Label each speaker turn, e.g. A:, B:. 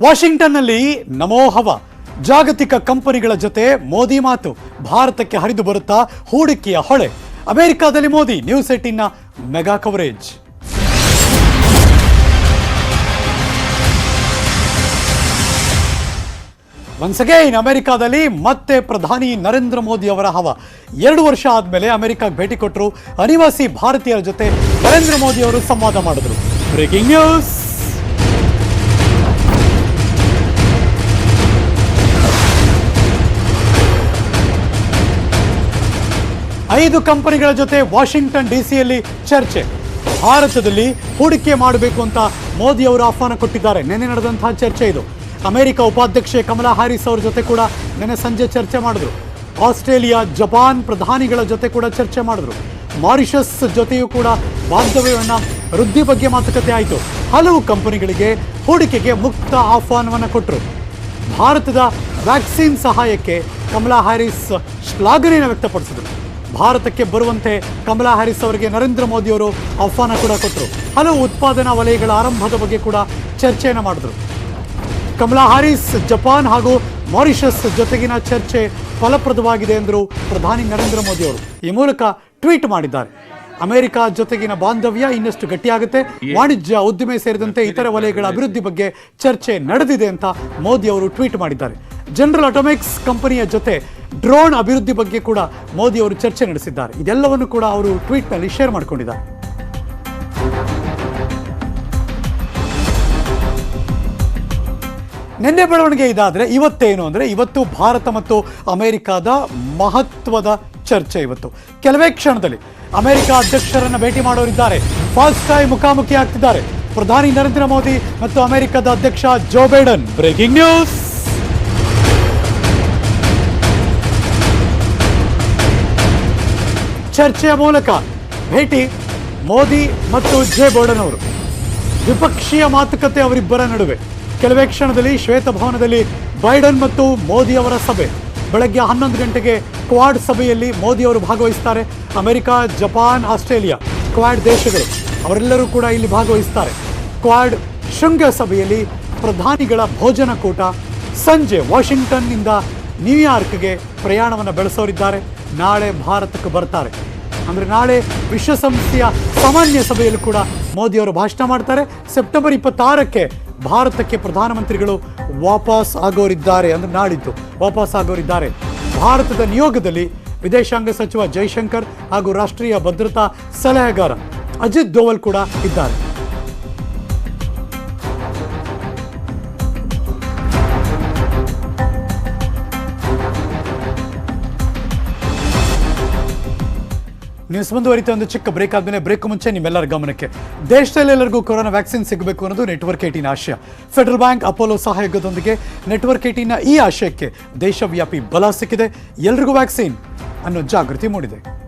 A: ವಾಷಿಂಗ್ಟನ್ನಲ್ಲಿ ನಮೋ ಹವ. ಜಾಗತಿಕ ಕಂಪನಿಗಳ ಜೊತೆ ಮೋದಿ ಮಾತು. ಭಾರತಕ್ಕೆ ಹರಿದು ಬರುತ್ತಾ ಹೂಡಿಕೆಯ ಹೊಳೆ. ಅಮೆರಿಕಾದಲ್ಲಿ ಮೋದಿ ನ್ಯೂಸ್ ಏಟೀನ್ನ ಮೆಗಾ ಕವರೇಜ್ ಒನ್ಸ್ ಅಗೈನ್ ಅಮೆರಿಕಾದಲ್ಲಿ ಮತ್ತೆ ಪ್ರಧಾನಿ ನರೇಂದ್ರ ಮೋದಿ ಅವರ ಹವ. ಎರಡು ವರ್ಷ ಆದಮೇಲೆ ಅಮೆರಿಕಾಗೆ ಭೇಟಿ ಕೊಟ್ಟರು ಅನಿವಾಸಿ ಭಾರತೀಯರ ಜೊತೆ ನರೇಂದ್ರ ಮೋದಿ ಅವರು ಸಂವಾದ ಮಾಡಿದ್ರು. ಬ್ರೇಕಿಂಗ್ ನ್ಯೂಸ್ ಐದು ಕಂಪನಿಗಳ ಜೊತೆ ವಾಷಿಂಗ್ಟನ್ ಡಿಸಿಯಲ್ಲಿ ಚರ್ಚೆ. ಭಾರತದಲ್ಲಿ ಹೂಡಿಕೆ ಮಾಡಬೇಕು ಅಂತ ಮೋದಿ ಅವರು ಆಹ್ವಾನ ಕೊಟ್ಟಿದ್ದಾರೆ. ನಿನ್ನೆ ನಡೆದಂತಹ ಚರ್ಚೆ ಇದು. ಅಮೆರಿಕ ಉಪಾಧ್ಯಕ್ಷೆ ಕಮಲಾ ಹ್ಯಾರಿಸ್ ಅವರ ಜೊತೆ ಕೂಡ ನಿನ್ನೆ ಸಂಜೆ ಚರ್ಚೆ ಮಾಡಿದ್ರು. ಆಸ್ಟ್ರೇಲಿಯಾ, ಜಪಾನ್ ಪ್ರಧಾನಿಗಳ ಜೊತೆ ಕೂಡ ಚರ್ಚೆ ಮಾಡಿದ್ರು. ಮಾರಿಷಸ್ ಜೊತೆಯೂ ಕೂಡ ಬಾಂಧವ್ಯವನ್ನು ವೃದ್ಧಿ ಬಗ್ಗೆ ಮಾತುಕತೆ ಆಯಿತು. ಹಲವು ಕಂಪನಿಗಳಿಗೆ ಹೂಡಿಕೆಗೆ ಮುಕ್ತ ಆಹ್ವಾನವನ್ನು ಕೊಟ್ಟರು ಭಾರತದ ವ್ಯಾಕ್ಸಿನ್ ಸಹಾಯಕ್ಕೆ ಕಮಲಾ ಹ್ಯಾರಿಸ್ ಶ್ಲಾಘನೆಯನ್ನು ವ್ಯಕ್ತಪಡಿಸಿದರು. ಭಾರತಕ್ಕೆ ಬರುವಂತೆ ಕಮಲಾ ಹ್ಯಾರಿಸ್ ಅವರಿಗೆ ನರೇಂದ್ರ ಮೋದಿ ಅವರು ಆಹ್ವಾನ ಕೂಡ ಕೊಟ್ಟರು ಹಲವು ಉತ್ಪಾದನಾ ವಲಯಗಳ ಆರಂಭದ ಬಗ್ಗೆ ಕೂಡ ಚರ್ಚೆಯನ್ನು ಮಾಡಿದ್ರು. ಕಮಲಾ ಹ್ಯಾರಿಸ್ ಜಪಾನ್ ಹಾಗೂ ಮಾರಿಷಸ್ ಜೊತೆಗಿನ ಚರ್ಚೆ ಫಲಪ್ರದವಾಗಿದೆ ಎಂದರು ಪ್ರಧಾನಿ ನರೇಂದ್ರ ಮೋದಿ ಅವರು ಈ ಮೂಲಕ ಟ್ವೀಟ್ ಮಾಡಿದ್ದಾರೆ. ಅಮೆರಿಕ ಜೊತೆಗಿನ ಬಾಂಧವ್ಯ ಇನ್ನಷ್ಟು ಗಟ್ಟಿಯಾಗುತ್ತೆ. ವಾಣಿಜ್ಯ ಉದ್ದಿಮೆ ಸೇರಿದಂತೆ ಇತರ ವಲಯಗಳ ಅಭಿವೃದ್ಧಿ ಬಗ್ಗೆ ಚರ್ಚೆ ನಡೆದಿದೆ ಅಂತ ಮೋದಿ ಅವರು ಟ್ವೀಟ್ ಮಾಡಿದ್ದಾರೆ. ಜನರಲ್ ಅಟೋಮಿಕ್ಸ್ ಕಂಪನಿಯ ಜೊತೆ ಡ್ರೋನ್ ಅಭಿವೃದ್ಧಿ ಬಗ್ಗೆ ಕೂಡ ಮೋದಿ ಅವರು ಚರ್ಚೆ ನಡೆಸಿದ್ದಾರೆ. ಇದೆಲ್ಲವನ್ನು ಕೂಡ ಅವರು ಟ್ವೀಟ್ನಲ್ಲಿ ಶೇರ್ ಮಾಡಿಕೊಂಡಿದ್ದಾರೆ. ನಿನ್ನೆ ಬೆಳವಣಿಗೆ ಇದಾದರೆ ಇವತ್ತೇನು ಅಂದರೆ ಇವತ್ತು ಭಾರತ ಮತ್ತು ಅಮೆರಿಕಾದ ಮಹತ್ವದ ಚರ್ಚೆ ಇವತ್ತು. ಕೆಲವೇ ಕ್ಷಣದಲ್ಲಿ ಅಮೆರಿಕ ಅಧ್ಯಕ್ಷರನ್ನ ಭೇಟಿ ಮಾಡೋರಿದ್ದಾರೆ. ಫಸ್ಟ್ ಟೈಮ್ ಮುಖಾಮುಖಿ ಆಗ್ತಿದ್ದಾರೆ ಪ್ರಧಾನಿ ನರೇಂದ್ರ ಮೋದಿ ಮತ್ತು ಅಮೆರಿಕದ ಅಧ್ಯಕ್ಷ ಜೋ ಬೈಡನ್. Breaking news. ಚರ್ಚೆಯ ಮೂಲಕ ಭೇಟಿ ಮೋದಿ ಮತ್ತು ಜೆ ಬೋರ್ಡನ್ ಅವರು ದ್ವಿಪಕ್ಷೀಯ ಮಾತುಕತೆ ಅವರಿಬ್ಬರ ನಡುವೆ. ಕೆಲವೇ ಕ್ಷಣದಲ್ಲಿ ಶ್ವೇತಭವನದಲ್ಲಿ ಬೈಡನ್ ಮತ್ತು ಮೋದಿ ಅವರ ಸಭೆ. ಬೆಳಗ್ಗೆ ಹನ್ನೊಂದು ಗಂಟೆಗೆ ಕ್ವಾಡ್ ಸಭೆಯಲ್ಲಿ ಮೋದಿ ಅವರು ಭಾಗವಹಿಸ್ತಾರೆ. ಅಮೆರಿಕ, ಜಪಾನ್, ಆಸ್ಟ್ರೇಲಿಯಾ, ಕ್ವಾಡ್ ದೇಶಗಳು ಅವರೆಲ್ಲರೂ ಕೂಡ ಇಲ್ಲಿ ಭಾಗವಹಿಸ್ತಾರೆ. ಕ್ವಾಡ್ ಶೃಂಗ ಸಭೆಯಲ್ಲಿ ಪ್ರಧಾನಿಗಳ ಭೋಜನ ಕೂಟ. ಸಂಜೆ ವಾಷಿಂಗ್ಟನ್ನಿಂದ ನ್ಯೂಯಾರ್ಕ್ಗೆ ಪ್ರಯಾಣವನ್ನು ಬೆಳೆಸೋರಿದ್ದಾರೆ. ನಾಳೆ ಭಾರತಕ್ಕೆ ಬರ್ತಾರೆ. ಅಂದರೆ ನಾಳೆ ವಿಶ್ವಸಂಸ್ಥೆಯ ಸಾಮಾನ್ಯ ಸಭೆಯಲ್ಲೂ ಕೂಡ ಮೋದಿಯವರು ಭಾಷಣ ಮಾಡ್ತಾರೆ. ಸೆಪ್ಟೆಂಬರ್ ಇಪ್ಪತ್ತಾರಕ್ಕೆ ಭಾರತಕ್ಕೆ ಪ್ರಧಾನಮಂತ್ರಿಗಳು ವಾಪಸ್ ಆಗೋರಿದ್ದಾರೆ ಅಂದರೆ ನಾಳಿದ್ದು ವಾಪಸ್ ಆಗೋರಿದ್ದಾರೆ. ಭಾರತದ ನಿಯೋಗದಲ್ಲಿ ವಿದೇಶಾಂಗ ಸಚಿವ ಜೈಶಂಕರ್ ಹಾಗೂ ರಾಷ್ಟ್ರೀಯ ಭದ್ರತಾ ಸಲಹೆಗಾರ ಅಜಿತ್ ದೋವಲ್ ಕೂಡ ಇದ್ದಾರೆ. ನ್ಯೂಸ್ ಮುಂದುವರಿತ ಒಂದು ಚಿಕ್ಕ ಬ್ರೇಕ್ ಆದ್ಮೇಲೆ ಬ್ರೇಕ್ ಮುಂಚೆ ನಿಮ್ಮೆಲ್ಲರ ಗಮನಕ್ಕೆ. ದೇಶದಲ್ಲಿ ಎಲ್ಲರಿಗೂ ಕೊರೋನಾ ವ್ಯಾಕ್ಸಿನ್ ಸಿಗಬೇಕು ಅನ್ನೋದು ನೆಟ್ವರ್ಕ್ ಏಟಿನ ಆಶಯ. ಫೆಡರಲ್ ಬ್ಯಾಂಕ್ ಅಪೋಲೋ ಸಹಯೋಗದೊಂದಿಗೆ ನೆಟ್ವರ್ಕ್ ಏಟಿನ ಈ ಆಶಯಕ್ಕೆ ದೇಶವ್ಯಾಪಿ ಬಲ ಸಿಕ್ಕಿದೆ. ಎಲ್ರಿಗೂ ವ್ಯಾಕ್ಸಿನ್ ಅನ್ನೋ ಜಾಗೃತಿ ಮೂಡಿದೆ.